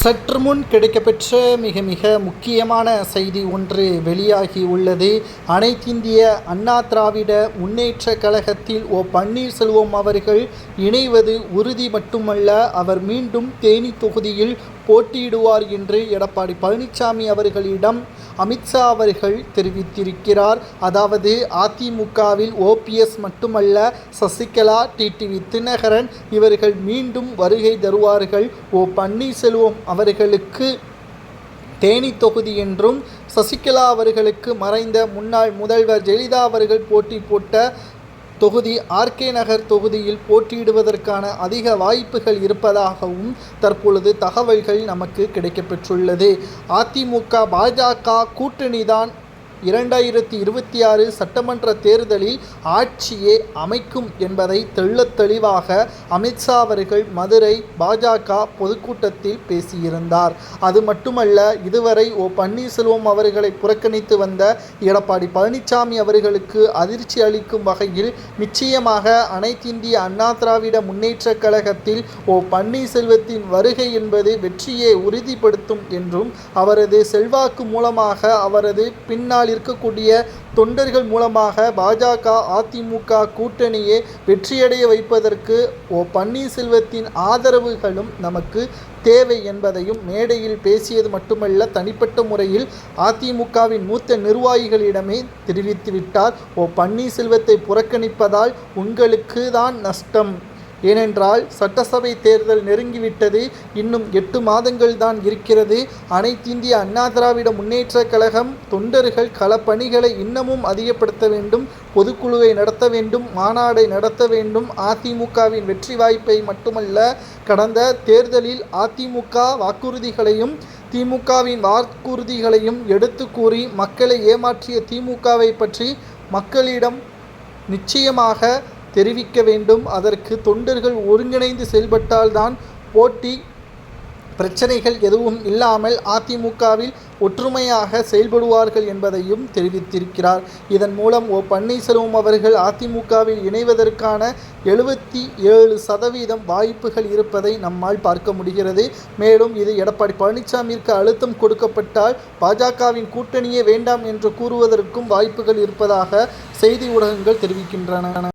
சற்று முன் கிடைக்கப்பெற்ற மிக மிக முக்கியமான செய்தி ஒன்று வெளியாகி உள்ளது. அனைத்திந்திய அண்ணா திராவிட முன்னேற்ற கழகத்தில் ஓ பன்னீர்செல்வம் அவர்கள் இணைவது உறுதி மட்டுமல்ல அவர் மீண்டும் தேனி தொகுதியில் போட்டியிடுவார் என்று எடப்பாடி பழனிசாமி அவர்களிடம் அமித்ஷா அவர்கள் தெரிவித்திருக்கிறார். அதாவது அதிமுகவில் ஓபிஎஸ் மட்டுமல்ல சசிகலா டிடிவி தினகரன் இவர்கள் மீண்டும் வருகை தருவார்கள். ஓ பன்னீர்செல்வம் அவர்களுக்கு தேனி தொகுதி என்றும் சசிகலா அவர்களுக்கு மறைந்த முன்னாள் முதல்வர் ஜெயலலிதா அவர்கள் போட்டி போட்ட தொகுதி ஆர்கே நகர் தொகுதியில் போட்டியிடுவதற்கான அதிக வாய்ப்புகள் இருப்பதாகவும் தற்பொழுது தகவல்கள் நமக்கு கிடைக்கப்பெற்றுள்ளது. அதிமுக பாஜக கூட்டணிதான் இரண்டாயிரத்தி இருபத்தி ஆறு சட்டமன்ற தேர்தலில் ஆட்சியே அமைக்கும் என்பதை தெள்ளத் தெளிவாக அமித்ஷா அவர்கள் மதுரை பாஜக பொதுக்கூட்டத்தில் பேசியிருந்தார். அது மட்டுமல்ல இதுவரை ஓ. பன்னீர்செல்வம் அவர்களை புறக்கணித்து வந்த எடப்பாடி பழனிசாமி அவர்களுக்கு அதிர்ச்சி அளிக்கும் வகையில் நிச்சயமாக அனைத்திந்திய அண்ணா திராவிட முன்னேற்ற கழகத்தில் ஓ. பன்னீர்செல்வத்தின் வருகை என்பது வெற்றியை உறுதிப்படுத்தும் என்றும் அவரது செல்வாக்கு மூலமாக அவரது பின்னால் இருக்கக்கூடிய தொண்டர்கள் மூலமாக பாஜக அதிமுக கூட்டணியை வெற்றியடைய வைப்பதற்கு ஓ பன்னீர்செல்வத்தின் ஆதரவுகளும் நமக்கு தேவை என்பதையும் மேடையில் பேசியது மட்டுமல்ல தனிப்பட்ட முறையில் அதிமுகவின் மூத்த நிர்வாகிகளிடமே தெரிவித்துவிட்டார் ஓ பன்னீர்செல்வத்தை புறக்கணிப்பதால் உங்களுக்கு தான் நஷ்டம். ஏனென்றால் சட்டசபை தேர்தல் நெருங்கிவிட்டது. இன்னும் எட்டு மாதங்கள் தான் இருக்கிறது. அனைத்திந்திய அண்ணா திராவிட முன்னேற்ற கழகம் தொண்டர்கள் களப்பணிகளை இன்னமும் அதிகப்படுத்த வேண்டும். பொதுக்குழுவை நடத்த வேண்டும். மாநாடை நடத்த வேண்டும். அதிமுகவின் வெற்றி வாய்ப்பை மட்டுமல்ல கடந்த தேர்தலில் அதிமுக வாக்குறுதிகளையும் திமுகவின் வாக்குறுதிகளையும் எடுத்து கூறி மக்களை ஏமாற்றிய திமுகவை பற்றி மக்களிடம் நிச்சயமாக தெரிவிக்க வேண்டும். அதற்கு தொண்டர்கள் ஒருங்கிணைந்து செயல்பட்டால்தான் போட்டி பிரச்சனைகள் எதுவும் இல்லாமல் அதிமுகவில் ஒற்றுமையாக செயல்படுவார்கள் என்பதையும் தெரிவித்திருக்கிறார். இதன் மூலம் ஓ. பன்னீர்செல்வம் அவர்கள் அதிமுகவில் இணைவதற்கான எழுபத்தி ஏழு சதவீதம் வாய்ப்புகள் இருப்பதை நம்மால் பார்க்க முடிகிறது. மேலும் இது எடப்பாடி பழனிசாமிற்கு அழுத்தம் கொடுக்கப்பட்டால் பாஜகவின் கூட்டணியே வேண்டாம் என்று கூறுவதற்கும் வாய்ப்புகள் இருப்பதாக செய்தி ஊடகங்கள் தெரிவிக்கின்றன.